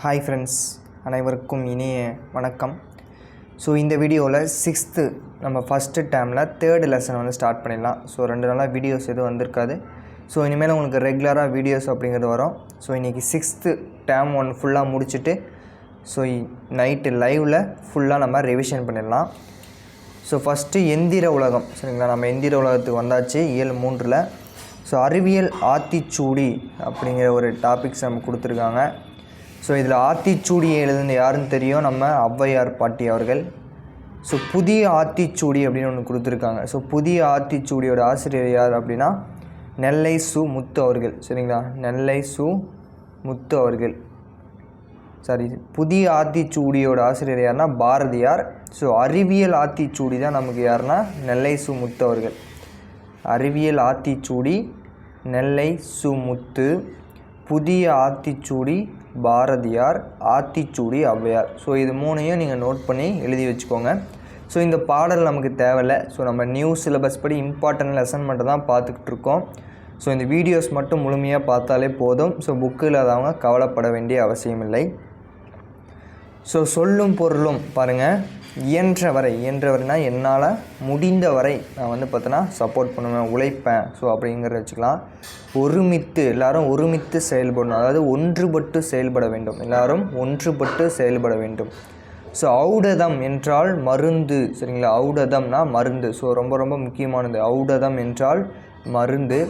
Hi friends அனைவருக்கும் இனிய வணக்கம். ஸோ இந்த வீடியோவில் சிக்ஸ்த்து நம்ம ஃபஸ்ட்டு டேமில் தேர்டு லெசன் வந்து ஸ்டார்ட் பண்ணிடலாம். ஸோ ரெண்டு நாளாக வீடியோஸ் எதுவும் வந்திருக்காது. ஸோ இனிமேல் உங்களுக்கு ரெகுலராக வீடியோஸ் அப்படிங்கிறது வரும். ஸோ இன்றைக்கி சிக்ஸ்த்து டேம் ஒன் ஃபுல்லாக முடிச்சுட்டு ஸோ நைட்டு லைவில் ஃபுல்லாக நம்ம ரிவிஷன் பண்ணிடலாம். ஸோ ஃபஸ்ட்டு எந்திர உலகம் சரிங்களா? நம்ம எந்திர உலகத்துக்கு வந்தாச்சு ஏழு மூன்றில். ஸோ அறிவியல் ஆத்திச்சூடி அப்படிங்கிற ஒரு டாபிக்ஸ் நம்ம கொடுத்துருக்காங்க. ஸோ இதில் ஆத்திச்சூடி எழுதுன யாருன்னு தெரியும்? நம்ம ஔவையார் பாட்டி அவர்கள். ஸோ புதிய ஆத்திச்சூடி அப்படின்னு ஒன்று கொடுத்துருக்காங்க. ஸோ புதிய ஆத்திச்சூடியோட ஆசிரியர் யார் அப்படின்னா நெல்லை சு முத்து அவர்கள். சரிங்களா? நெல்லை சு முத்து அவர்கள். சாரி புதிய ஆத்திச்சூடியோட ஆசிரியர் யாருன்னா பாரதியார். ஸோ அறிவியல் ஆத்திச்சூடி தான் நமக்கு யாருன்னா நெல்லை சு முத்து அவர்கள். அறிவியல் ஆத்திச்சூடி நெல்லை சு முத்து. புதிய ஆத்திச்சூடி பாரதியார் ஆத்திச்சூடி ஔவையார். ஸோ இது மூணையும் நீங்கள் நோட் பண்ணி எழுதி வச்சுக்கோங்க. ஸோ இந்த பாடல் நமக்கு தேவையில்லை. ஸோ நம்ம நியூ சிலபஸ் படி இம்பார்ட்டன்ட் லெசன் மட்டும் தான் பார்த்துக்கிட்டு இருக்கோம். ஸோ இந்த வீடியோஸ் மட்டும் முழுமையாக பார்த்தாலே போதும். ஸோ புக்கு இல்லாதவங்க கவலைப்பட வேண்டிய அவசியம் இல்லை ஸோ சொல்லும் பொருளும் பாருங்கள் இயன்ற வரை இயன்ற என்னால் முடிந்த வரை நான் வந்து பார்த்தோன்னா சப்போர்ட் பண்ணுவேன் உழைப்பேன். ஸோ அப்படிங்கிறத வச்சுக்கலாம். ஒருமித்து எல்லாரும் ஒருமித்து செயல்படணும். அதாவது ஒன்றுபட்டு செயல்பட வேண்டும். எல்லாரும் ஒன்றுபட்டு செயல்பட வேண்டும். ஸோ ஔடதம் என்றால் மருந்து சரிங்களா? ஔடதம்னா மருந்து. ஸோ ரொம்ப ரொம்ப முக்கியமானது. ஔடதம் என்றால் மருந்து.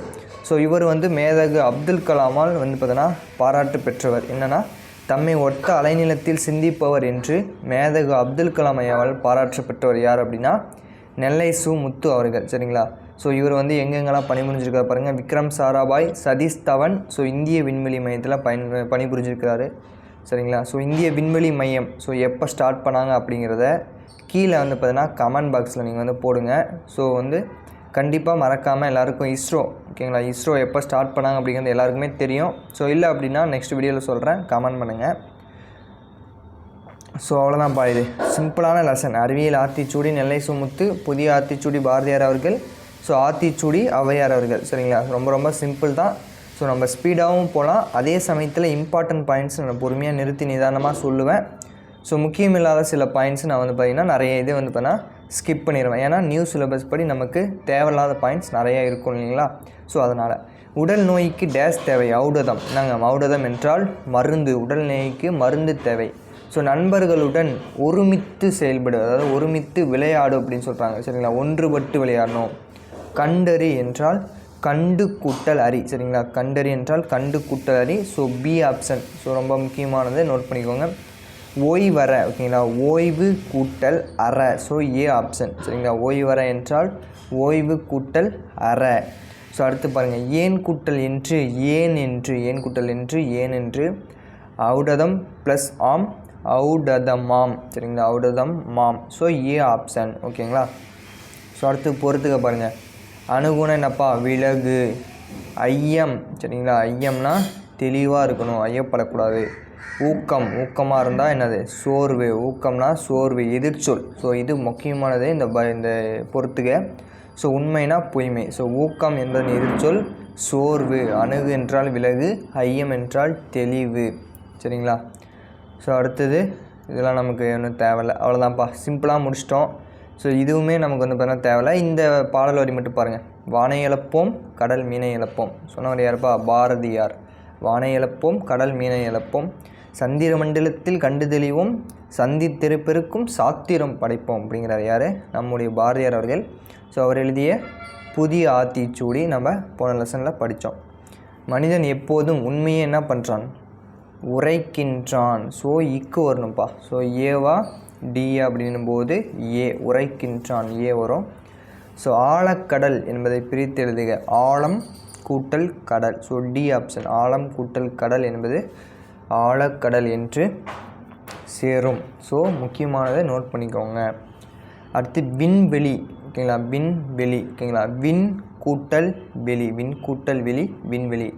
ஸோ இவர் வந்து மேதகு அப்துல் கலாமால் வந்து பார்த்தோன்னா பாராட்டு பெற்றவர். என்னென்னா தம்மை ஒத்த அலைநிலத்தில் சிந்திப்பவர் என்று மேதகு அப்துல் கலாம் ஐயாவால் பாராட்டப்பட்டவர் யார் அப்படின்னா நெல்லை சு முத்து அவர்கள் சரிங்களா? ஸோ இவர் வந்து எங்கெங்கெல்லாம் பணிபுரிஞ்சிருக்காரு பாருங்கள் விக்ரம் சாராபாய் சதீஷ் தவன் ஸோ இந்திய விண்வெளி மையத்தில் பயன் பணிபுரிஞ்சிருக்கிறாரு சரிங்களா? ஸோ இந்திய விண்வெளி மையம் ஸோ எப்போ ஸ்டார்ட் பண்ணாங்க அப்படிங்கிறத கீழே வந்து பார்த்தீங்கன்னா கமெண்ட் பாக்ஸில் நீங்கள் வந்து போடுங்க. ஸோ வந்து கண்டிப்பாக மறக்காமல் எல்லாருக்கும் இஸ்ரோ ஓகேங்களா? இஸ்ரோ எப்போ ஸ்டார்ட் பண்ணாங்க அப்படிங்கிறது எல்லாருக்குமே தெரியும். ஸோ இல்லை அப்படின்னா நெக்ஸ்ட் வீடியோவில் சொல்கிறேன் கமெண்ட் பண்ணுங்கள் ஸோ அவ்வளோதான்ப்பா இது. சிம்பிளான லெசன் அறிவியல் ஆத்திச்சூடி நெல்லை சுமுத்து புதிய ஆத்திச்சூடி பாரதியார் அவர்கள். ஸோ ஆத்திச்சூடி ஔவையார் அவர்கள் சரிங்களா? ரொம்ப ரொம்ப சிம்பிள் தான். ஸோ நம்ம ஸ்பீடாகவும் போகலாம் அதே சமயத்தில் இம்பார்ட்டன்ட் பாயிண்ட்ஸ் நான் பொறுமையாக நிறுத்தி நிதானமாக சொல்லுவேன். ஸோ முக்கியமில்லாத சில பாயிண்ட்ஸ் நான் வந்து பார்த்திங்கன்னா நிறைய இது வந்து பார்த்தீங்கன்னா ஸ்கிப் பண்ணிடுவேன். ஏன்னா நியூ சிலபஸ் படி நமக்கு தேவையில்லாத பாயிண்ட்ஸ் நிறையா இருக்கும் இல்லைங்களா? ஸோ அதனால் உடல் நோய்க்கு டேஸ் தேவை ஔடதம். நாங்கள் ஔடதம் என்றால் மருந்து உடல் நோய்க்கு மருந்து தேவை. ஸோ நண்பர்களுடன் ஒருமித்து செயல்படு அதாவது ஒருமித்து விளையாடு அப்படின்னு சொல்கிறாங்க சரிங்களா? ஒன்றுபட்டு விளையாடணும். கண்டறி என்றால் கண்டு கூட்டல் அரி. சரிங்களா? கண்டறி என்றால் கண்டு கூட்டல் அரி. ஸோ பி ஆப்ஷன் ஸோ ரொம்ப முக்கியமானது நோட் பண்ணிக்கோங்க. ஓய்வர ஓகேங்களா? ஓய்வு கூட்டல் அற. ஸோ ஏ ஆப்ஷன் சரிங்களா? ஓய்வர என்றால் ஓய்வு கூட்டல் அற. ஸோ அடுத்து பாருங்கள் ஏன் கூட்டல் என்று ஏன் என்று ஏன் கூட்டல் என்று ஏன் என்று. அவுடதம் ப்ளஸ் ஆம். ஔடதமாம். சரிங்களா? அவுடதம் மாம் ஸோ ஏ ஆப்ஷன் ஓகேங்களா? ஸோ அடுத்து பொறுத்துக்க பாருங்கள் அணுகுணம் என்னப்பா? விலகு. ஐயம். சரிங்களா? ஐயம்னா தெளிவாக இருக்கணும். ஐயப்படக்கூடாது. ஊக்கம் ஊக்கமாக இருந்தால் என்னது? சோர்வு. ஊக்கம்னா சோர்வு எதிர்ச்சொல். ஸோ இது முக்கியமானது இந்த ப இந்த பொறுத்துக. ஸோ உண்மைனா பொய்மை. ஸோ ஊக்கம் என்பதன் எதிர்ச்சொல் சோர்வு. அணுகு என்றால் விலகு ஐயம் என்றால் தெளிவு. சரிங்களா? ஸோ அடுத்தது இதெல்லாம் நமக்கு ஒன்றும் தேவையில்லை. அவ்வளோதான்ப்பா சிம்பிளாக முடிச்சிட்டோம். ஸோ இதுவுமே நமக்கு வந்து பார்த்தீங்கன்னா தேவையில்லை. இந்த பாடல் வரி மட்டும் பாருங்கள் வானை இழப்போம் கடல் மீனை இழப்போம். சொன்னவர் யாருப்பா? பாரதியார். வானை இழப்போம் கடல் மீனை இழப்போம் சந்திர மண்டலத்தில் கண்டு தெளிவோம் சந்தி திருப்பெருக்கும் சாத்திரம் படைப்போம் அப்படிங்கிறார் யார்? நம்முடைய பாரதியார் அவர்கள். ஸோ அவர் எழுதிய புதிய ஆத்திச்சூடி நம்ம போன லெசனில் படித்தோம் மனிதன் எப்போதும் உண்மையை என்ன பண்ணுறான் உரைக்கின்றான். ஸோ இக்கு வரணும்ப்பா ஸோ ஏவா டி அப்படின்னும் போது ஏ உரைக்கின்றான். ஏ வரும். ஸோ ஆழக்கடல் என்பதை பிரித்து எழுதுக. ஆழம் கூட்டல் கடல். ஸோ டி ஆப்ஷன் ஆழம் கூட்டல் கடல் என்பது ஆழக்கடல் என்று சேரும். ஸோ முக்கியமானதை நோட் பண்ணிக்கோங்க. அடுத்து விண்வெளி ஓகேங்களா? விண்வெளி ஓகேங்களா? விண் கூட்டல் வெளி விண் கூட்டல் வெளி விண்வெளி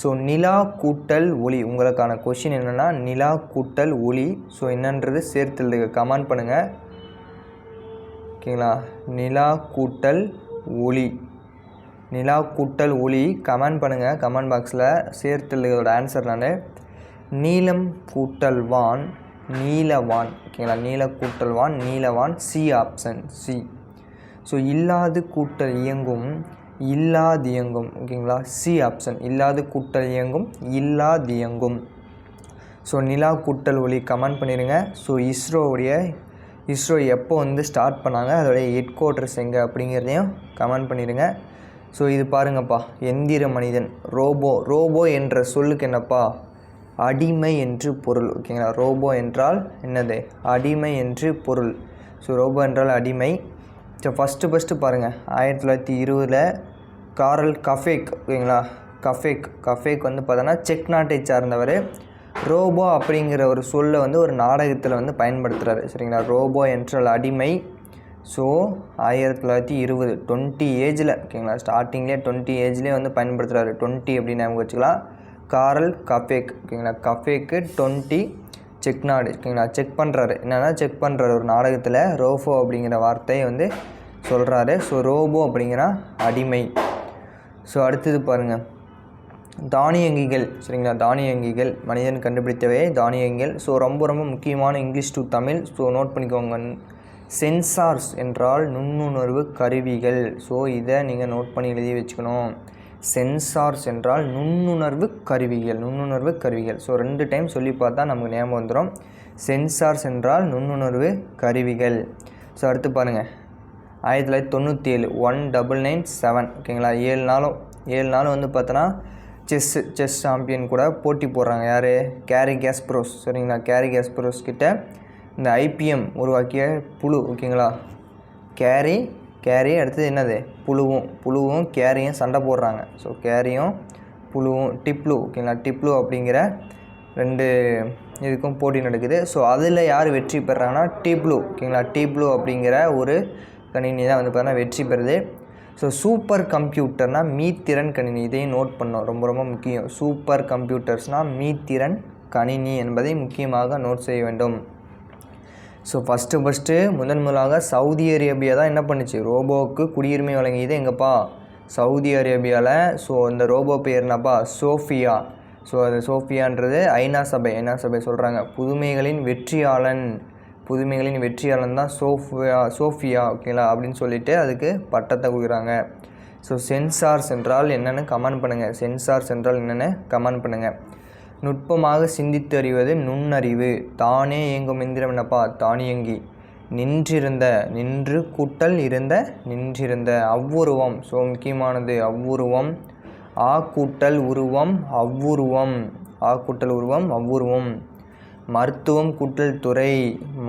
ஸோ நிலா கூட்டல் ஒளி உங்களுக்கான கொஷின் என்னென்னா நிலா கூட்டல் ஒளி. ஸோ என்னன்றது சேர்த்து எழுதுக கமெண்ட் பண்ணுங்கள் ஓகேங்களா? நிலா கூட்டல் ஒளி. நிலா கூட்டல் ஒளி கமெண்ட் பண்ணுங்கள் கமெண்ட் பாக்ஸில் சேர்த்து ஆன்சர் நான். நீலம் கூட்டல் வான் நீலவான் ஓகேங்களா? நீல கூட்டல் வான் நீலவான் சி ஆப்ஷன் சி ஸோ இல்லாது கூட்டல் இயங்கும் இல்லாது இயங்கும். ஓகேங்களா? சி ஆப்ஷன் இல்லாது கூட்டல் இயங்கும் இல்லாது இயங்கும். ஸோ நிலா கூட்டல் ஒளி கமெண்ட் பண்ணிடுங்க ஸோ இஸ்ரோவுடைய இஸ்ரோ எப்போ வந்து ஸ்டார்ட் பண்ணாங்க? அதோடைய ஹெட் குவார்ட்டர்ஸ் எங்கே அப்படிங்கிறதையும் கமெண்ட் பண்ணிடுங்க ஸோ இது பாருங்கப்பா. எந்திர மனிதன். ரோபோ. ரோபோ என்ற சொல்லுக்கு என்னப்பா? அடிமை என்று பொருள். ஓகேங்களா ரோபோ என்றால் என்னது? அடிமை என்று பொருள். ஸோ ரோபோ என்றால் அடிமை. ஸோ ஃபஸ்ட்டு ஃபஸ்ட்டு பாருங்கள் ஆயிரத்தி தொள்ளாயிரத்தி இருபதில் காரல் கஃபேக். ஓகேங்களா கஃபேக். கஃபேக் வந்து பார்த்தோன்னா செக் நாட்டை சார்ந்தவர். ரோபோ அப்படிங்கிற ஒரு சொல்லை வந்து ஒரு நாடகத்தில் வந்து பயன்படுத்துகிறாரு சரிங்களா? ரோபோ என்றால் அடிமை. ஸோ ஆயிரத்தி தொள்ளாயிரத்தி இருபது டுவெண்ட்டி ஏஜில் ஓகேங்களா? ஸ்டார்டிங்லேயே டுவெண்ட்டி ஏஜ்லேயே வந்து பயன்படுத்துகிறாரு டுவெண்ட்டி அப்படின்னு நமக்கு வச்சுக்கலாம்? காரல் கஃபேக் ஓகேங்களா? கஃபேக்கு டுவெண்ட்டி செக் நாடு ஓகேங்களா? செக் பண்ணுறாரு என்னென்னா செக் பண்ணுறாரு ஒரு நாடகத்தில். ரோஃபோ அப்படிங்கிற வார்த்தையை வந்து சொல்கிறாரு ஸோ ரோபோ அப்படிங்கிற அடிமை. ஸோ அடுத்தது பாருங்கள் தானியங்கிகள் சரிங்களா? தானியங்கிகள் மனிதன் கண்டுபிடித்தவை தானியங்கிகள். ஸோ ரொம்ப ரொம்ப முக்கியமான English to Tamil so note பண்ணிக்கோங்க. சென்சார்ஸ் என்றால் நுண்ணுணர்வு கருவிகள். ஸோ இதை நீங்கள் நோட் பண்ணி எழுதி வச்சுக்கணும். சென்சார்ஸ் என்றால் நுண்ணுணர்வு கருவிகள் நுண்ணுணர்வு கருவிகள். ஸோ ரெண்டு டைம் சொல்லி பார்த்தா நமக்கு ஞாபகம் வந்துடும் சென்சார்ஸ் என்றால் நுண்ணுணர்வு கருவிகள். ஸோ அடுத்து பாருங்கள் ஆயிரத்தி தொள்ளாயிரத்தி தொண்ணூற்றி ஏழு ஒன் டபுள் நைன் செவன். ஓகேங்களா ஏழு நாளும் ஏழு நாளும் வந்து பார்த்தோன்னா செஸ்ஸு செஸ் சாம்பியன் கூட போட்டி போடுறாங்க. யார்? கேரி கேஸ்ப்ரோஸ் சரிங்களா? கேரி கேஸ்ப்ரோஸ் கிட்ட இந்த ஐபிஎம் உருவாக்கிய புழு ஓகேங்களா? கேரி கேரி அடுத்தது என்னது? புழுவும் புழுவும் கேரியும் சண்டை போடுறாங்க. ஸோ கேரியும் புழுவும் டிப்ளு ஓகேங்களா? டிப்ளு அப்படிங்கிற ரெண்டு இதுக்கும் போட்டி நடக்குது. ஸோ அதில் யார் வெற்றி பெறாங்கன்னா டீப்ளூ ஓகேங்களா? டீப்ளூ அப்படிங்கிற ஒரு கணினி தான் வந்து பார்த்தீங்கன்னா வெற்றி பெறுது. ஸோ சூப்பர் கம்ப்யூட்டர்னால் மீத்திறன் கணினி. இதையும் நோட் பண்ணோம் ரொம்ப ரொம்ப முக்கியம். சூப்பர் கம்ப்யூட்டர்ஸ்னால் மீத்திறன் கணினி என்பதை முக்கியமாக நோட் செய்ய வேண்டும். ஸோ ஃபஸ்ட்டு ஃபஸ்ட்டு முதன் முதலாக சவுதி அரேபியா தான் என்ன பண்ணுச்சு? ரோபோவுக்கு குடியுரிமை வழங்கியது எங்கப்பா? சவுதி அரேபியாவில் ஸோ இந்த ரோபோ பேர் என்னப்பா? சோஃபியா ஸோ அது சோஃபியான்றது ஐநா சபை. ஐநா சபை சொல்கிறாங்க புதுமைகளின் வெற்றியாளன். புதுமைகளின் வெற்றியாளன் தான் சோஃபியா சோஃபியா ஓகேங்களா அப்படின்னு சொல்லிட்டு அதுக்கு பட்டத்தை கொடுக்குறாங்க. ஸோ சென்சார்ஸ் என்றால் என்னென்னு கமெண்ட் பண்ணுங்கள் சென்சார்ஸ் என்றால் என்னென்னு கமெண்ட் பண்ணுங்கள் நுட்பமாக சிந்தித்து அறிவது நுண்ணறிவு. தானே இயங்கும் எந்திரம் என்னப்பா தானியங்கி நின்றிருந்த நின்று கூட்டல் இருந்த நின்றிருந்த. அவ்வுருவம் ஸோ முக்கியமானது அவ்வுருவம். ஆ கூட்டல் உருவம் அவ்வுருவம். ஆ கூட்டல் உருவம் அவ்வுருவம். மருத்துவம் கூட்டல் துறை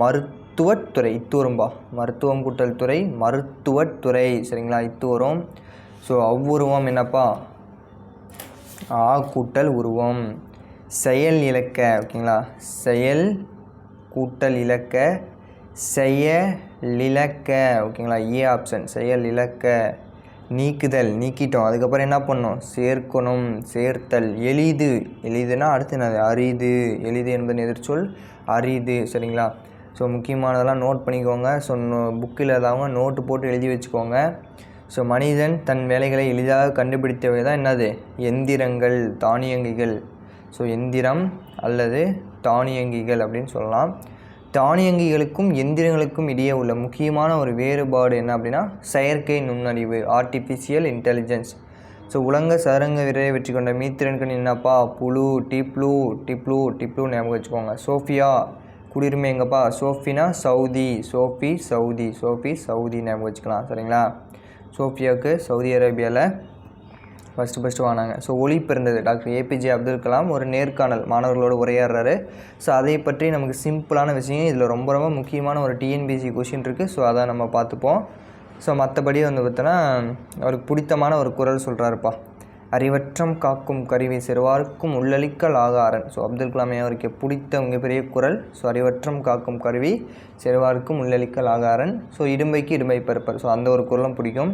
மருத்துவத்துறை இத்து வரும்பா. மருத்துவம் கூட்டல் துறை மருத்துவத்துறை சரிங்களா? இத்து வரும். ஸோ அவ்வுருவம் என்னப்பா? ஆ கூட்டல் உருவம். செயல் இலக்க ஓகேங்களா? செயல் கூட்டல் இலக்க செயலிலக்க ஓகேங்களா? ஏ ஆப்ஷன் செயல் இலக்க நீக்குதல் நீக்கிட்டோம். அதுக்கப்புறம் என்ன பண்ணோம் சேர்க்கணும் சேர்த்தல். எளிது. எளிதுனா அடுத்து என்னது? அரிது. எளிது என்பதன் எதிர்ச்சொல் அரிது சரிங்களா? ஸோ முக்கியமானதெல்லாம் நோட் பண்ணிக்கோங்க. ஸோ புக்கில் ஏதாவது நோட்டு போட்டு எழுதி வச்சுக்கோங்க. ஸோ மனிதன் தன் வேலைகளை எளிதாக கண்டுபிடித்தவை தான் என்னது? எந்திரங்கள் தானியங்கிகள். ஸோ எந்திரம் அல்லது தானியங்கிகள் அப்படின்னு சொல்லலாம். தானியங்கிகளுக்கும் எந்திரங்களுக்கும் இடையே உள்ள முக்கியமான ஒரு வேறுபாடு என்ன அப்படின்னா செயற்கை நுண்ணறிவு ஆர்டிஃபிஷியல் இன்டெலிஜென்ஸ் ஸோ உலக சரங்க விரைவை வெற்றி கொண்ட மீத்திரன்கள் என்னப்பா? புழு டிப்ளூ டிப்ளூ டிப்ளூ ஞாபகம் வச்சுக்கோங்க. சோஃபியா குடியுரிமை எங்கப்பா? சோஃபினா Saudi Sophie Saudi Sophie Saudi ஞாபகம் வச்சுக்கலாம். சரிங்களா? சோஃபியாவுக்கு சவுதி அரேபியாவில் ஃபஸ்ட்டு ஃபஸ்ட்டு வாங்கினாங்க. ஸோ ஒழிப்பு இருந்தது டாக்டர் ஏபிஜே அப்துல் கலாம் ஒரு நேர்காணல். மாணவர்களோடு உரையாடுறாரு. ஸோ அதை பற்றி நமக்கு சிம்பிளான விஷயம் இதில் ரொம்ப ரொம்ப முக்கியமான ஒரு டிஎன்பிசி கொஷின் இருக்குது ஸோ அதை நம்ம பார்த்துப்போம். ஸோ மற்றபடி வந்து பார்த்தோன்னா அவருக்கு பிடித்தமான ஒரு குரல் சொல்கிறாருப்பா அறிவற்றம் காக்கும் கருவி சிறுவார்க்கும் உள்ளளிக்கல் ஆகாரன். ஸோ அப்துல் கலாமே அவருக்கு பிடித்த மிகப்பெரிய குரல். ஸோ அறிவற்றம் காக்கும் கருவி சிறுவார்க்கும் உள்ளளிக்கல் ஆகாரன். ஸோ இடும்பைக்கு இடும்பை பருப்பர். ஸோ அந்த ஒரு குரலும் பிடிக்கும்.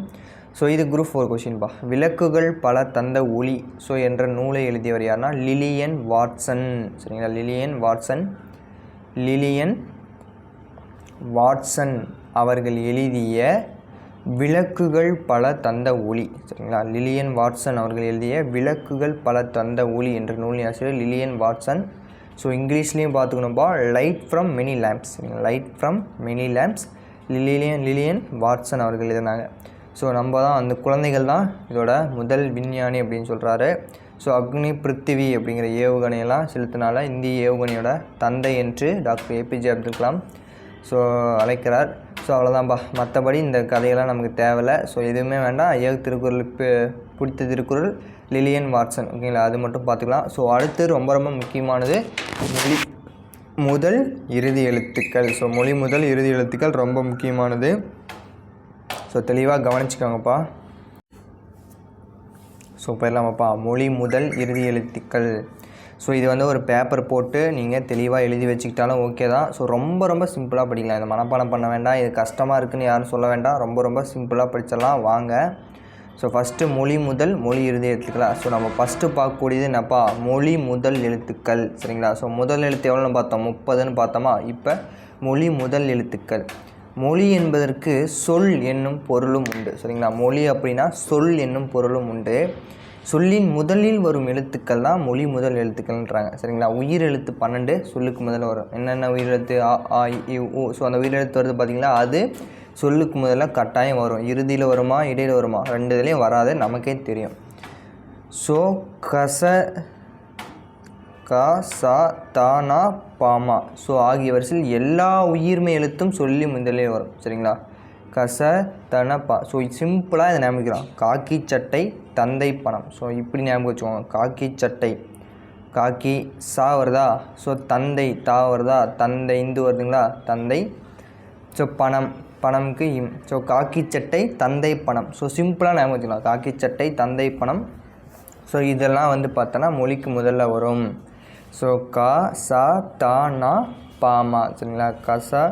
ஸோ இது குரூப் ஃபோர் கொஷின்பா விளக்குகள் பல தந்த ஒளி. ஸோ என்ற நூலை எழுதியவர் யாருன்னா லிலியன் வாட்சன் சரிங்களா? லிலியன் வாட்சன் லிலியன் வாட்சன் அவர்கள் எழுதிய விளக்குகள் பல தந்த ஒளி. சரிங்களா? லிலியன் வாட்சன் அவர்கள் எழுதிய விளக்குகள் பல தந்த ஒளி என்ற நூலின் ஆசிரியர் லிலியன் வாட்சன் ஸோ இங்கிலீஷ்லேயும் பார்த்துக்கணும்பா. Light from many lamps light from many lamps Lillian Lillian Watson அவர்கள் எழுதினாங்க. ஸோ நம்ம தான் அந்த குழந்தைகள் தான் இதோட முதல் விஞ்ஞானி அப்படின்னு சொல்கிறாரு ஸோ அக்னி பிருத்திவி அப்படிங்கிற ஏவுகணையெல்லாம் செலுத்தினால இந்திய ஏவுகணையோட தந்தை என்று doctor APJ Abdul Kalam so அழைக்கிறார். ஸோ அவ்வளோதான்ப்பா மற்றபடி இந்த கதையெல்லாம் நமக்கு தேவையில்லை. ஸோ எதுவுமே வேண்டாம். ஏக திருக்குறள் பிடித்த திருக்குறள் லிலியன் வாட்சன். ஓகேங்களா? அது மட்டும் பார்த்துக்கலாம். ஸோ அடுத்து ரொம்ப ரொம்ப முக்கியமானது மொழி. முதல் இறுதி எழுத்துக்கள். ஸோ மொழி முதல் இறுதி எழுத்துக்கள் ரொம்ப முக்கியமானது. ஸோ தெளிவாக கவனிச்சுக்கோங்கப்பா. ஸோ போயிடலாமாப்பா மொழி முதல் இறுதி எழுத்துக்கள். ஸோ இது வந்து ஒரு பேப்பர் போட்டு நீங்கள் தெளிவாக எழுதி வச்சுக்கிட்டாலும் ஓகே தான். ஸோ ரொம்ப ரொம்ப சிம்பிளாக படிக்கலாம் இதை மனப்பாடம் பண்ண வேண்டாம். இது கஷ்டமாக இருக்குன்னு யாரும் சொல்ல வேண்டாம். ரொம்ப ரொம்ப சிம்பிளாக படிச்சிடலாம். வாங்க. ஸோ ஃபஸ்ட்டு மொழி முதல் மொழி இறுதி எழுத்துக்களா? ஸோ நம்ம ஃபஸ்ட்டு பார்க்கக்கூடியது என்னப்பா? மொழி முதல் எழுத்துக்கள். சரிங்களா? ஸோ முதல் எழுத்து எவ்வளோன்னு பார்த்தோம்? முப்பதுன்னு பார்த்தோமா? இப்போ மொழி முதல் எழுத்துக்கள். மொழி என்பதற்கு சொல் என்னும் பொருளும் உண்டு. சரிங்களா? மொழி அப்படின்னா சொல் என்னும் பொருளும் உண்டு. சொல்லின் முதலில் வரும் எழுத்துக்கள் தான் மொழி முதல் எழுத்துக்கள்ன்றாங்க. சரிங்களா? உயிர் எழுத்து பன்னெண்டு சொல்லுக்கு முதல்ல வரும். என்னென்ன உயிரெழுத்து ஆ ஆ இ உ. ஸோ அந்த உயிரெழுத்து வருது பார்த்திங்களா? அது சொல்லுக்கு முதல்ல கட்டாயம் வரும். இறுதியில் வருமா இடையில் வருமா? ரெண்டு இதுலேயும் வராது. நமக்கே தெரியும். ஸோ கச க சா தானா பாமா ஸோ ஆகிய வரிசையில் எல்லா உயிர்மை எழுத்தும் சொல்லி முதலே வரும். சரிங்களா? கச தன பா. ஸோ சிம்பிளாக இதை ஞாபகம் காக்கி சட்டை தந்தை பணம். ஸோ இப்படி ஞாபகம் வச்சுக்கோங்க. காக்கி சட்டை. காக்கி சா வருதா? ஸோ தந்தை தா வருதா? தந்தை இந்து வருதுங்களா? தந்தை. ஸோ பணம். பணம்க்கு இம். ஸோ காக்கி சட்டை தந்தை பணம். ஸோ சிம்பிளாக ஞாபகம் வச்சுக்கலாம். காக்கி சட்டை தந்தை பணம். ஸோ இதெல்லாம் வந்து பார்த்தோன்னா மொழிக்கு முதல்ல வரும். ஸோ கா சா தா நா பாமா சரிங்களா? கசா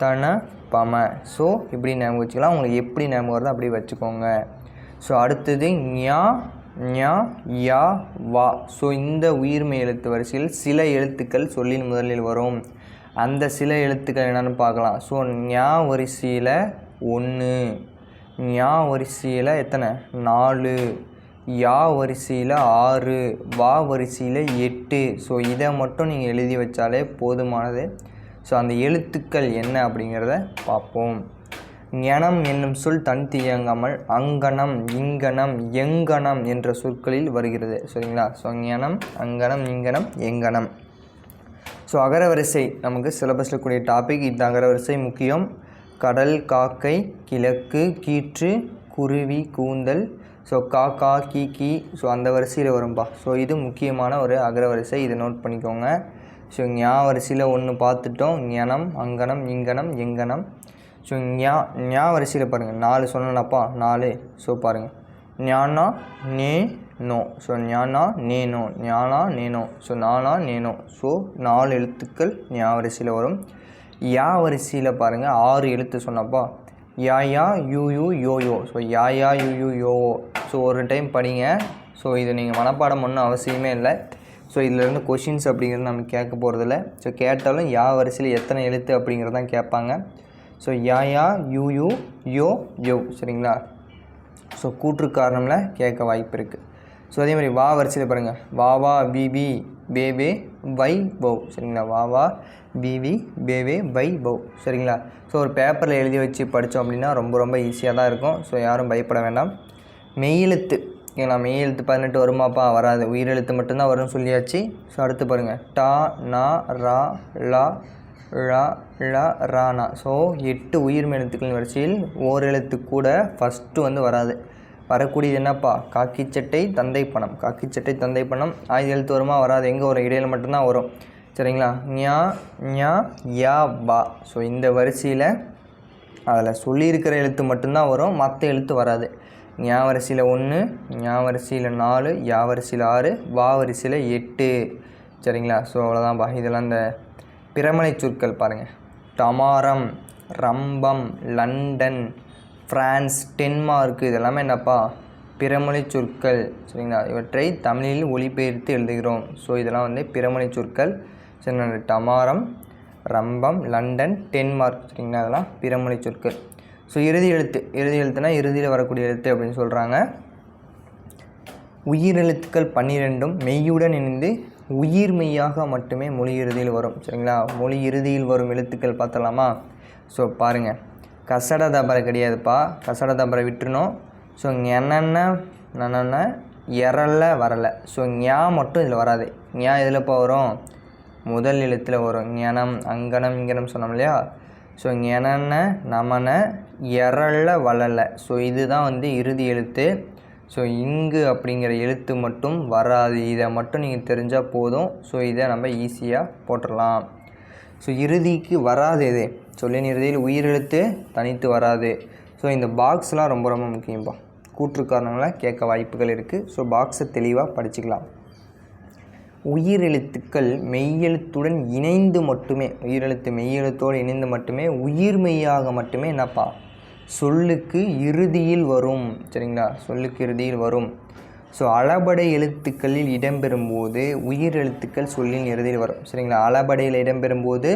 தன பம ஸோ இப்படி ஞாபகம் வச்சுக்கலாம். உங்களுக்கு எப்படி ஞாபகம் வருதோ அப்படி வச்சுக்கோங்க. ஸோ அடுத்தது ஞா ஞா யா வா. ஸோ இந்த உயிர்மை எழுத்து வரிசையில் சில எழுத்துக்கள் சொல்லின் முதலில் வரும். அந்த சில எழுத்துக்கள் என்னென்னு பார்க்கலாம். ஸோ ஞா வரிசையில் ஒன்று ஞா வரிசையில் எத்தனை? நாலு. யா வரிசையில் ஆறு வா வரிசையில் எட்டு. ஸோ இதை மட்டும் நீங்கள் எழுதி வச்சாலே போதுமானது. ஸோ அந்த எழுத்துக்கள் என்ன அப்படிங்கிறத பார்ப்போம். ஞனம் என்னும் சொல் தனித்தியங்காமல் அங்கனம் இங்கனம் எங்கனம் என்ற சொற்களில் வருகிறது. சரிங்களா? ஸோ ஞனம் அங்கனம் இங்கனம் எங்கனம். ஸோ அகரவரிசை நமக்கு சிலபஸில் கூடிய டாபிக் இந்த அகரவரிசை முக்கியம். கடல் காக்கை கிழக்கு கீற்று குருவி கூந்தல் ஸோ கா கா கி கி. ஸோ அந்த வரிசையில் வரும்பா. ஸோ இது முக்கியமான ஒரு அகரவரிசை. இதை நோட் பண்ணிக்கோங்க. ஸோ ஞா வரிசையில் ஒன்று பார்த்துட்டோம். ஞனம் அங்கனம் இங்கனம் எங்கனம். ஸோ ஞா ஞா வரிசையில் பாருங்கள் நாலு சொன்னேனப்பா. நாலு. ஸோ பாருங்கள் ஞானா நே நோ. ஸோ ஞானா நேனோ ஞானா நேனோ ஸோ நானா நேனோ ஸோ நாலு எழுத்துக்கள் ஞா வரிசையில் வரும். யா வரிசையில் பாருங்கள் ஆறு எழுத்து சொன்னப்பா. யா யா யூ யூ ஸோ யா. யா யூ யூ ஸோ ஒரு டைம் படிங்க. ஸோ இது நீங்கள் மனப்பாடம் ஒன்றும் அவசியமே இல்லை. ஸோ இதிலேருந்து கொஷின்ஸ் அப்படிங்கிறது நம்ம கேட்க போகிறதில்ல ஸோ கேட்டாலும் யா வரிசையில் எத்தனை எழுத்து அப்படிங்கிறதான் கேட்பாங்க. ஸோ யா யா யூ யூ யோ யோ. சரிங்களா? ஸோ கூற்று காரணமில் கேட்க வாய்ப்பு இருக்குது ஸோ அதே மாதிரி வா வரிசையில் பாருங்கள் வா வா பி பி பேவே வை பவ் சரிங்களா? வா வா. பிவி பேவே வை பவ் சரிங்களா? ஸோ ஒரு பேப்பரில் எழுதி வச்சு படித்தோம் அப்படின்னா ரொம்ப ரொம்ப ஈஸியாக தான் இருக்கும். ஸோ யாரும் பயப்பட வேண்டாம். மெய்யெழுத்து. ஏன்னா மெய்யெழுத்து பதினெட்டு வருமாப்பா வராது. உயிரெழுத்து மட்டும்தான் வரும்னு சொல்லியாச்சு. ஸோ அடுத்து பாருங்கள் டா நா ரா லா ழா ழ ராணா ஸோ எட்டு உயிர் எழுத்துக்களின் வரிசையில் ஓரெழுத்து கூட ஃபஸ்ட்டு வந்து வராது. வரக்கூடியது என்னப்பா? காக்கி சட்டை தந்தை பணம். காக்கி சட்டை தந்தை பணம். ஆயுத எழுத்து வருமா? வராது. எங்கே வரும் இடையில் மட்டும்தான் வரும். சரிங்களா? ஞா ஞா யா பா ஸோ இந்த வரிசையில் அதில் சொல்லியிருக்கிற எழுத்து மட்டும்தான் வரும். மற்ற எழுத்து வராது. ஞா வரிசையில் ஒன்று ஞா வரிசையில் நாலு யா வரிசையில் ஆறு வா வரிசையில் எட்டு. சரிங்களா? ஸோ அவ்வளோதான்ப்பா இதெல்லாம் இந்த பிரமலை சொற்கள் பாருங்கள் டமாரம் ரம்பம் லண்டன் ஃப்ரான்ஸ் டென்மார்க் இதெல்லாமே என்னப்பா? பிறமொழி சொற்கள் சரிங்களா? இவற்றை தமிழில் ஒளிபெயர்த்து எழுதுகிறோம். ஸோ இதெல்லாம் வந்து பிறமொழி சொற்கள். சரி டமாரம் ரம்பம் லண்டன் டென்மார்க் சரிங்களா? அதெல்லாம் பிறமொழி சொற்கள். ஸோ இறுதி எழுத்து இறுதி எழுத்துனா இறுதியில் வரக்கூடிய எழுத்து அப்படின்னு சொல்கிறாங்க உயிரெழுத்துக்கள் பன்னிரெண்டும் மெய்யுடன் இணைந்து உயிர் மெய்யாக மட்டுமே மொழி இறுதியில் வரும் சரிங்களா? மொழி இறுதியில் வரும் எழுத்துக்கள் பார்த்தலாமா ஸோ பாருங்கள் கசட தபரை கிடையாதுப்பா. கசட தபரை விட்டுருணும் ஸோ என்னென்ன? நன்னென்ன இரல்ல வரலை. ஸோ ஞா மட்டும் இதில் வராது. ஞா எதில்ப்பா வரும்? முதல் எழுத்தில் வரும். ஞனம் அங்கனம் இங்கனம் சொன்னோம் இல்லையா? ஸோ ஞனன நமன எரல்ல வளல. ஸோ இதுதான் வந்து இறுதி எழுத்து. ஸோ இங்கு அப்படிங்கிற எழுத்து மட்டும் வராது. இதை மட்டும் நீங்கள் தெரிஞ்சால் போதும். ஸோ இதை நம்ம ஈஸியாக போட்டுடலாம். ஸோ இறுதிக்கு வராது இது. சொல்லின் இறுதியில் உயிரெழுத்து தனித்து வராது. ஸோ இந்த பாக்ஸ்லாம் ரொம்ப ரொம்ப முக்கியம்ப்பா கூற்று காரணங்களை கேட்க வாய்ப்புகள் இருக்குது ஸோ பாக்ஸை தெளிவாக படிச்சுக்கலாம். உயிரெழுத்துக்கள் மெய்யெழுத்துடன் இணைந்து மட்டுமே உயிரெழுத்து மெய்யெழுத்தோடு இணைந்து மட்டுமே உயிர்மெய்யாக மட்டுமே என்னப்பா? சொல்லுக்கு இறுதியில் வரும். சரிங்களா? சொல்லுக்கு இறுதியில் வரும். ஸோ அளபடை எழுத்துக்களில் இடம்பெறும்போது உயிர் எழுத்துக்கள் சொல்லின் இறுதியில் வரும். சரிங்களா? அளபடையில் இடம்பெறும்போது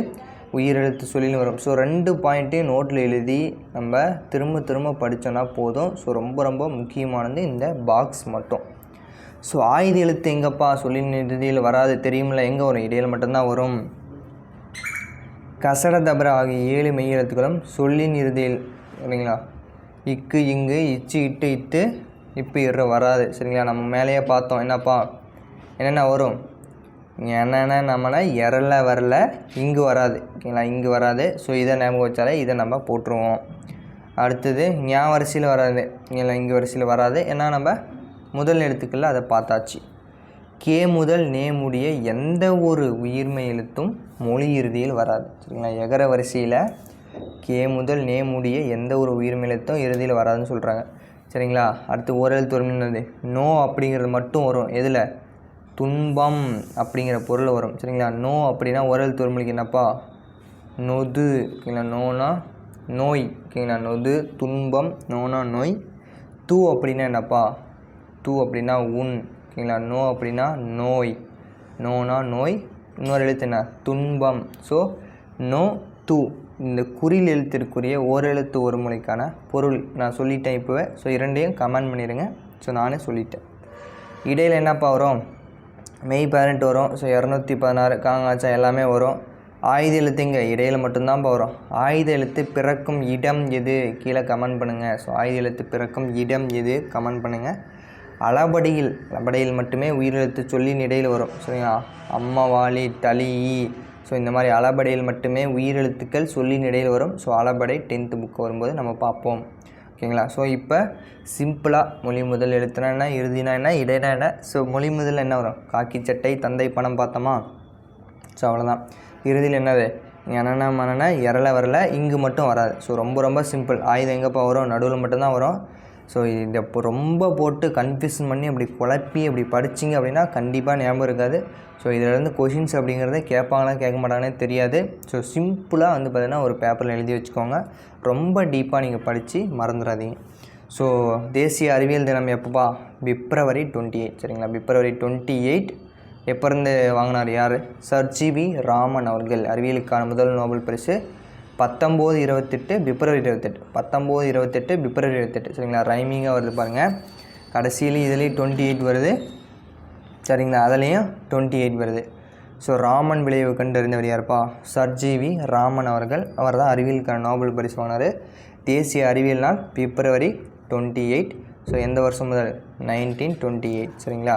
உயிரெழுத்து சொல்லின்னு வரும். ஸோ ரெண்டு பாயிண்ட்டையும் நோட்டில் எழுதி நம்ம திரும்ப திரும்ப படித்தோன்னா போதும். ஸோ ரொம்ப ரொம்ப முக்கியமானது இந்த பாக்ஸ் மட்டும். ஸோ ஆயுத எழுத்து எங்கப்பா சொல்லின் இறுதியில் வராது. தெரியுமில்ல எங்கே வரும்? இடையில் மட்டும்தான் வரும். கசட தபர ஆகிய ஏழு மெய் எழுத்துக்களும் சொல்லின் இறுதியில் சரிங்களா? இக்கு இங்கு இச்சு இட்டு இட்டு இப்போ இரு வராது. சரிங்களா? நம்ம மேலேயே பார்த்தோம். என்னப்பா? என்னென்ன வரும்? என்னென்ன நம்மளை இறல வரல இங்கு வராது. ஓகேங்களா? இங்கு வராது. ஸோ இதை ஞாபகம் வச்சாலே இதை நம்ம போட்டுருவோம் அடுத்தது ஞா வரிசையில் வராது. இல்லை இங்கு வரிசையில் வராது. ஏன்னா நம்ம முதல் எழுத்துக்களில் அதை பார்த்தாச்சு. கே முதல் நே முடிய எந்த ஒரு உயிர்மை எழுத்தும் மொழி இறுதியில் வராது. சரிங்களா எகர வரிசையில் கே முதல் நே முடிய எந்த ஒரு உயிர்மை எழுத்தும் இறுதியில் வராதுன்னு சொல்கிறாங்க சரிங்களா? அடுத்து ஓரெழுத்து வரும். என்னது? நோ அப்படிங்கிறது மட்டும் வரும். எதில்? துன்பம் அப்படிங்கிற பொருள் வரும். சரிங்களா? நோ அப்படின்னா ஓரெழுத்து வரும் என்னப்பா? நொது ஓகேங்களா நோனா நோய் ஓகேங்களா நொது துன்பம் நோனா நோய். தூ அப்படின்னா என்னப்பா? தூ அப்படின்னா உன் ஓகேங்களா நோ அப்படின்னா நோய். நோனா நோய். இன்னொரு எழுத்து என்ன? துன்பம். ஸோ நோ தூ. இந்த குறில் எழுத்திற்குரிய ஓரெழுத்து ஒரு மொழிக்கான பொருள் நான் சொல்லிட்டேன் இப்போவே. ஸோ இரண்டையும் கமெண்ட் பண்ணிடுங்க ஸோ நானே சொல்லிட்டேன். இடையில் என்னப்பா வரும்? மெய் பேரண்ட் வரும். ஸோ இரநூத்தி பதினாறு காங்காச்சா எல்லாமே வரும். ஆயுத எழுத்துங்க இடையில் மட்டும்தான் வரும். ஆயுத எழுத்து பிறக்கும் இடம் எது? கீழே கமெண்ட் பண்ணுங்கள் ஸோ ஆயுத எழுத்து பிறக்கும் இடம் எது? கமெண்ட் பண்ணுங்கள் அளபடியில் அளபடியில் மட்டுமே உயிரெழுத்து சொல்லின் இடையில் வரும். சரிங்களா அம்மவாளி தளி ஸோ இந்த மாதிரி அளபடையில் மட்டுமே உயிரெழுத்துக்கள் சொல்லின் இடையில் வரும். ஸோ அளபடை டென்த்து புக் வரும்போது நம்ம பார்ப்போம். ஓகேங்களா? ஸோ இப்போ சிம்பிளாக மொழி முதல் எழுத்துனா என்ன இறுதினா என்ன இடைனா என்ன? ஸோ மொழி முதல் என்ன வரும்? காக்கி சட்டை தந்தை பணம் பார்த்தோமா? ஸோ அவ்வளோதான் இறுதியில் என்னது? என்னென்ன மனன இரல வரல இங்கு மட்டும் வராது. ஸோ ரொம்ப ரொம்ப சிம்பிள் ஆயுதம் எங்கேப்பா வரும்? நடுவில் மட்டும்தான் வரும். ஸோ இதை இப்போ ரொம்ப போட்டு கன்ஃபியூஷன் பண்ணி அப்படி குழப்பி அப்படி படிச்சிங்க அப்படின்னா கண்டிப்பாக ஞாபகம் இருக்காது. ஸோ இதிலேருந்து கொஷின்ஸ் அப்படிங்கிறத கேட்பாங்களா கேட்க மாட்டாங்கன்னே தெரியாது. ஸோ சிம்பிளாக வந்து பார்த்தீங்கன்னா ஒரு பேப்பரில் எழுதி வச்சுக்கோங்க. ரொம்ப டீப்பாக நீங்கள் படித்து மறந்துடாதீங்க ஸோ தேசிய அறிவியல் தினம் எப்போப்பா? பிப்ரவரி டுவெண்ட்டி எயிட் சரிங்களா? பிப்ரவரி டுவெண்ட்டி எயிட் எப்போ இருந்து வாங்கினார் யார்? சர் ஜிவி ராமன் அவர்கள் அறிவியலுக்கான முதல் நோபல் பரிசு பத்தொம்போது இருபத்தெட்டு பிப்ரவரி இருபத்தெட்டு. பத்தொம்போது இருபத்தெட்டு பிப்ரவரி இருபத்தெட்டு. சரிங்களா? ரைமிங்காக வருது பாருங்கள் கடைசியிலையும் இதுலேயும் டுவெண்ட்டி எயிட் வருது. சரிங்களா? அதுலேயும் டுவெண்ட்டி எயிட் வருது. ஸோ ராமன் விளைவு கண்டறிந்தவர் யார்ப்பா? சர்ஜிவி ராமன் அவர்கள். அவர் தான் அறிவியலுக்கான நோபல் பரிசு வாங்கினார். தேசிய அறிவியல் நாள் பிப்ரவரி டுவெண்ட்டி எயிட் ஸோ எந்த வருஷம் முதல்? நைன்டீன் டுவெண்ட்டி எயிட் சரிங்களா?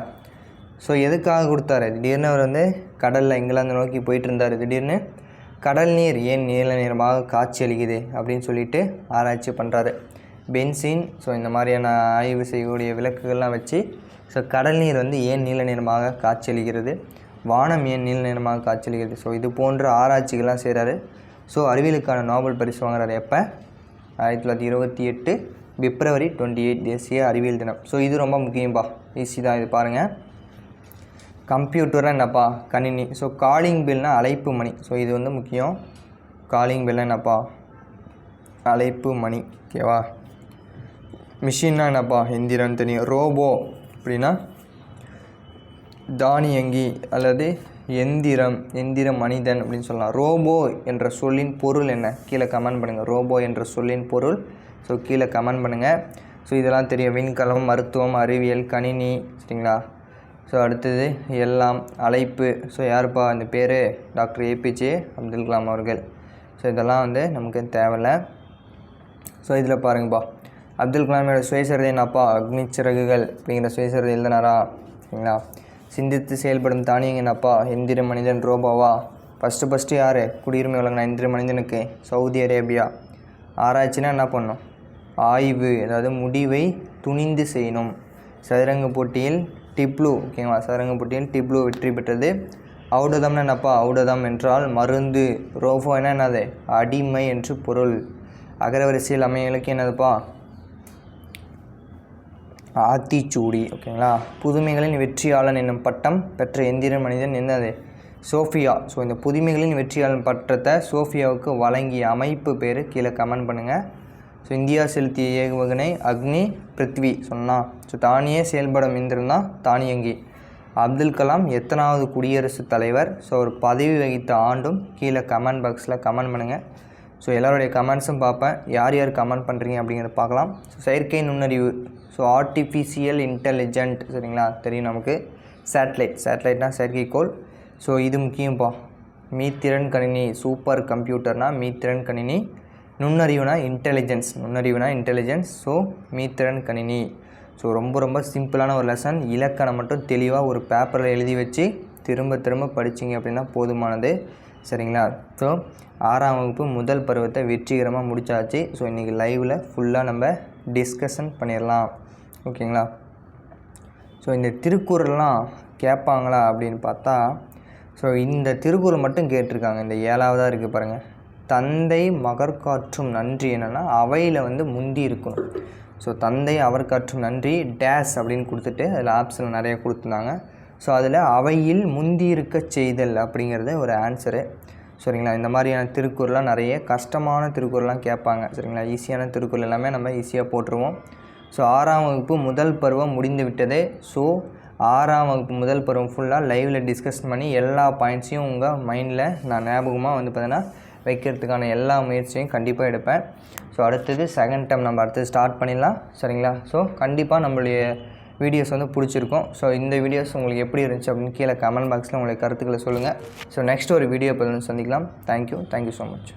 ஸோ எதுக்காக கொடுத்தாரு? திடீர்னு அவர் வந்து கடலில் இங்கிலாந்து நோக்கி போயிட்டு இருந்தார். திடீர்னு கடல் நீர் ஏன் நீல நிறமாக காட்சி அளிக்குது அப்படின்னு சொல்லிட்டு ஆராய்ச்சி பண்ணுறாரு பென்சின் ஸோ இந்த மாதிரியான ஆய்வு செய்யக்கூடிய விளக்குகள்லாம் வச்சு ஸோ கடல் நீர் வந்து ஏன் நீல நிறமாக காட்சியளிக்கிறது? வானம் ஏன் நீல நிறமாக காட்சியளிக்கிறது? ஸோ இது போன்ற ஆராய்ச்சிகள்லாம் செய்கிறாரு ஸோ அறிவியலுக்கான நோபல் பரிசு வாங்குறாரு எப்போ? ஆயிரத்தி தொள்ளாயிரத்தி இருபத்தி எட்டு பிப்ரவரி டுவெண்ட்டி எயிட் தேசிய அறிவியல் தினம். ஸோ இது ரொம்ப முக்கியம்பா ஈஸி தான் இது பாருங்கள் கம்ப்யூட்டர்னா என்னப்பா கணினி. ஸோ காலிங் பில்னால் அழைப்பு மணி. ஸோ இது வந்து முக்கியம். காலிங் பில்னா என்னப்பா? அழைப்பு மணி. ஓகேவா மிஷின்னா என்னப்பா? எந்திரன் தெரியும் ரோபோ அப்படின்னா தானியங்கி அல்லது எந்திரம் எந்திர மனிதன் அப்படின்னு சொல்லலாம். ரோபோ என்ற சொல்லின் பொருள் என்ன? கீழே கமெண்ட் பண்ணுங்கள் ரோபோ என்ற சொல்லின் பொருள். ஸோ கீழே கமெண்ட் பண்ணுங்கள் ஸோ இதெல்லாம் தெரியும். விண்கலம் மருத்துவம் அறிவியல் கணினி. சரிங்களா? ஸோ அடுத்தது எல்லாம் அழைப்பு. ஸோ யாருப்பா அந்த பேர்? டாக்டர் ஏபிஜே அப்துல் கலாம் அவர்கள். ஸோ இதெல்லாம் வந்து நமக்கு தேவையில்லை. ஸோ இதில் பாருங்கப்பா. அப்துல் கலாமோட சுயசரிதை என்னப்பா? அக்னி சிறகுகள் அப்படிங்கிற சுயசரிதை எழுதினாரா? சரிங்களா? சிந்தித்து செயல்படும் தானியங்க என்னப்பா? எந்திர மனிதன் ரோபாவா? ஃபஸ்ட்டு ஃபஸ்ட்டு யார்? குடியுரிமை வழங்கின எந்திர மனிதனுக்கு. Saudi Arabia. ஆராய்ச்சினா என்ன பண்ணும்? ஆய்வு அதாவது முடிவை துணிந்து செய்யணும். சதுரங்க போட்டியில் டிப்ளூ ஓகேங்களா? சதுரங்க போட்டியில் டிப்ளூ வெற்றி பெற்றது. ஔடதம்னா என்னப்பா? அவுடதம் என்றால் மருந்து ரோஃபோ என்ன என்னது? அடிமை என்று பொருள். அகரவரிசையில் அமைய என்னதுப்பா? ஆத்திச்சூடி ஓகேங்களா? புதுமைகளின் வெற்றியாளன் என்னும் பட்டம் பெற்ற எந்திர மனிதன் என்னது? சோஃபியா. ஸோ இந்த புதுமைகளின் வெற்றியாளன் பட்டத்தை சோஃபியாவுக்கு வழங்கிய அமைப்பு பேர். கீழே கமெண்ட் பண்ணுங்கள் ஸோ இந்தியா செலுத்திய ஏவுகணை அக்னி பிருத்வி சொன்னால் ஸோ தானியே செயல்படும் இந்திரன் தான் தானியங்கி அப்துல் கலாம் எத்தனாவது குடியரசுத் தலைவர்? ஸோ அவர் பதவி வகித்த ஆண்டும் கீழே கமெண்ட் பாக்ஸில் கமெண்ட் பண்ணுங்கள் ஸோ எல்லோருடைய கமெண்ட்ஸும் பார்ப்பேன் யார் யார் கமெண்ட் பண்ணுறீங்க அப்படிங்கிறத பார்க்கலாம் ஸோ செயற்கை நுண்ணறிவு. ஸோ ஆர்டிஃபிஷியல் இன்டெலிஜென்ட் சரிங்களா? தெரியும் நமக்கு. சேட்டலைட் சேட்டலைட்னா செயற்கைக்கோள். ஸோ இது முக்கியம்ப்பா மீத்திறன் கணினி. சூப்பர் கம்ப்யூட்டர்னால் மீத்திறன் கணினி. நுண்ணறிவுனா இன்டெலிஜென்ஸ் நுண்ணறிவுனா இன்டெலிஜென்ஸ் ஸோ மீத்திறன் கணினி. ஸோ ரொம்ப ரொம்ப சிம்பிளான ஒரு லெசன் இலக்கணம் மட்டும் தெளிவாக ஒரு பேப்பரில் எழுதி வச்சு திரும்ப திரும்ப படிச்சிங்க அப்படின்னா போதுமானது. சரிங்களா? ஸோ ஆறாம் வகுப்பு முதல் பருவத்தை வெற்றிகரமாக முடிச்சாச்சு. ஸோ இன்றைக்கி லைவில் ஃபுல்லாக நம்ம டிஸ்கஷன் பண்ணிடலாம். ஓகேங்களா? ஸோ இந்த திருக்குறள்லாம் கேட்பாங்களா அப்படின்னு பார்த்தா ஸோ இந்த திருக்குறள் மட்டும் கேட்டிருக்காங்க. இந்த ஏழாவதாக இருக்குது பாருங்கள் தந்தை மகர் காற்றும் நன்றி என்னென்னா அவையில் வந்து முந்தி இருக்கணும். ஸோ தந்தை அவர் காற்றும் நன்றி டேஸ் அப்படின்னு கொடுத்துட்டு அதில் ஆப்ஷன் நிறைய கொடுத்துருந்தாங்க. ஸோ அதில் அவையில் முந்தி இருக்க செய்தல் அப்படிங்கிறது ஒரு ஆன்சரு சரிங்களா? இந்த மாதிரியான திருக்குறள்லாம் நிறைய கஷ்டமான திருக்குறள்லாம் கேட்பாங்க. சரிங்களா? ஈஸியான திருக்குறள் எல்லாமே நம்ம ஈஸியாக போட்டுருவோம். ஸோ ஆறாம் வகுப்பு முதல் பருவம் முடிந்து விட்டது. ஸோ ஆறாம் வகுப்பு முதல் பருவம் ஃபுல்லாக லைவில் டிஸ்கஸ் பண்ணி எல்லா பாயிண்ட்ஸையும் உங்கள் மைண்டில் நான் ஞாபகமாக வந்து பார்த்தீங்கன்னா வைக்கிறதுக்கான எல்லா முயற்சியும் கண்டிப்பாக எடுப்பேன். ஸோ அடுத்தது செகண்ட் டைம் நம்ம அடுத்தது ஸ்டார்ட் பண்ணிடலாம். சரிங்களா? ஸோ கண்டிப்பாக நம்மளுடைய வீடியோஸ் வந்து பிடிச்சிருக்கும். ஸோ இந்த வீடியோஸ் உங்களுக்கு எப்படி இருந்துச்சு அப்படின்னு கீழே கமெண்ட் பாக்ஸில் உங்களுடைய கருத்துக்களை சொல்லுங்கள் ஸோ நெக்ஸ்ட் ஒரு வீடியோ பதில் சந்திக்கலாம். Thank you thank you so much